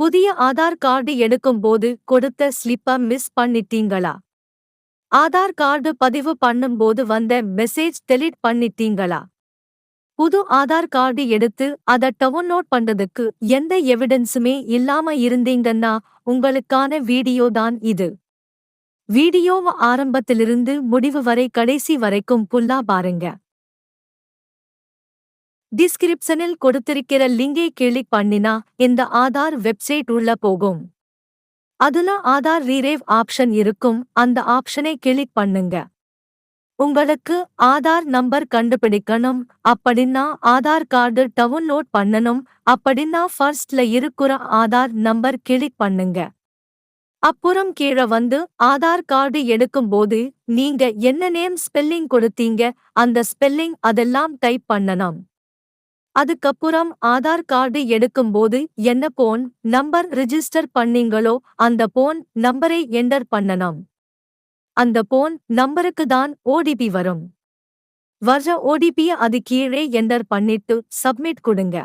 புதிய ஆதார் கார்டு எடுக்கும் போது கொடுத்த ஸ்லிப்ப மிஸ் பண்ணிட்டீங்களா? ஆதார் கார்டு பதிவு பண்ணும்போது வந்த மெசேஜ் டெலிட் பண்ணிட்டீங்களா? புது ஆதார் கார்டு எடுத்து அத டவுன்லோட் பண்றதுக்கு எந்த எவிடன்ஸுமே இல்லாம இருந்தீங்கன்னா உங்களுக்கான வீடியோ தான் இது. வீடியோவ ஆரம்பத்திலிருந்து முடிவு வரை கடைசி வரைக்கும் புல்லா பாருங்க. டிஸ்கிரிப்ஷனில் கொடுத்திருக்கிற லிங்கை கிளிக் பண்ணினா இந்த ஆதார் வெப்சைட் உள்ள போகும். அதுல ஆதார் ரீரேவ் ஆப்ஷன் இருக்கும். அந்த ஆப்ஷனை கிளிக் பண்ணுங்க. உங்களுக்கு ஆதார் நம்பர் கண்டுபிடிக்கணும். அப்படின்னா ஆதார் கார்டு டவுன்லோட் பண்ணணும். அப்படின்னா ஃபர்ஸ்ட்ல இருக்கிற ஆதார் நம்பர் கிளிக் பண்ணுங்க. அப்புறம் கீழே வந்து ஆதார் கார்டு எடுக்கும்போது நீங்க என்ன நேம் ஸ்பெல்லிங் கொடுத்தீங்க? அந்த ஸ்பெல்லிங் அதெல்லாம் டைப் பண்ணணும். அதுக்கப்புறம் ஆதார் கார்டு எடுக்கும்போது என்ன போன் நம்பர் ரிஜிஸ்டர் பண்ணீங்களோ அந்த போன் நம்பரை என்டர் பண்ணணும் அந்த போன் நம்பருக்கு தான் ஓடிபி வரும். வர்ற ஓடிபிய அது கீழே என்டர் பண்ணிட்டு சப்மிட் கொடுங்க.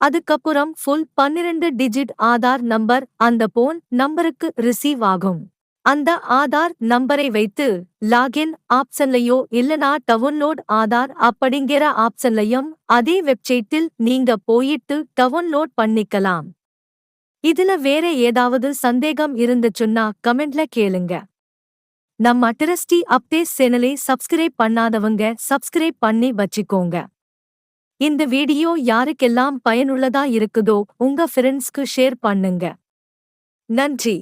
அதுக்கப்புறம் ஃபுல் பன்னிரண்டு டிஜிட் ஆதார் நம்பர் அந்த போன் நம்பருக்கு ரிசீவ் ஆகும். அந்த ஆதார் நம்பரை வைத்து லாகின் ஆப்ஷன்லையோ இல்லனா டவுன்லோட் ஆதார் அப்படிங்கிற ஆப்ஷன்லையும் அதே வெப்சைட்டில் நீங்க போயிட்டு டவுன்லோட் பண்ணிக்கலாம். இதுல வேற ஏதாவது சந்தேகம் இருந்துச்சுன்னா கமெண்ட்ல கேளுங்க. நம்ம டிரஸ்டி அப்டேட் சேனலை சப்ஸ்கிரைப் பண்ணாதவங்க சப்ஸ்கிரைப் பண்ணி வச்சுக்கோங்க. இந்த வீடியோ யாருக்கெல்லாம் பயனுள்ளதா இருக்குதோ உங்க ஃப்ரெண்ட்ஸ்க்கு ஷேர் பண்ணுங்க. நன்றி.